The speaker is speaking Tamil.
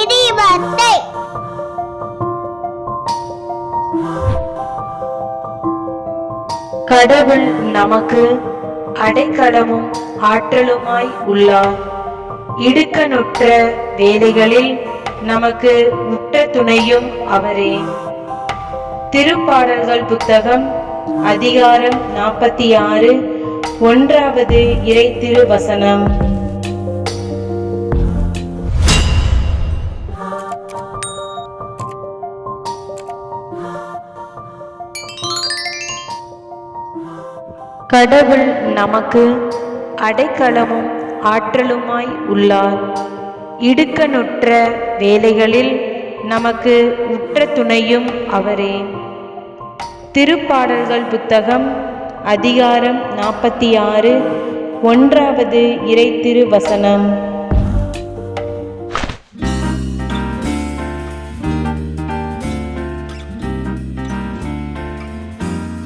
இடிபத்தை கடவுள் நமக்கு அடைக்கலமும் ஆற்றலுமாய் உள்ளார். இடுக்கனுற்ற வேலைகளில் நமக்கு முட்ட துணையும் அவரே. திருப்பாடல்கள் புத்தகம் அதிகாரம் நாற்பத்தி ஆறு ஒன்றாவது இறை திருவசனம். கடவுள் நமக்கு அடைக்கலமும் ஆற்றலுமாய் உள்ளார். இடுக்கணுற்ற வேலைகளில் நமக்கு உற்ற துணையும் அவரே. திருப்பாடல்கள் புத்தகம் அதிகாரம் நாற்பத்தி ஆறு ஒன்றாவது இறை திருவசனம்.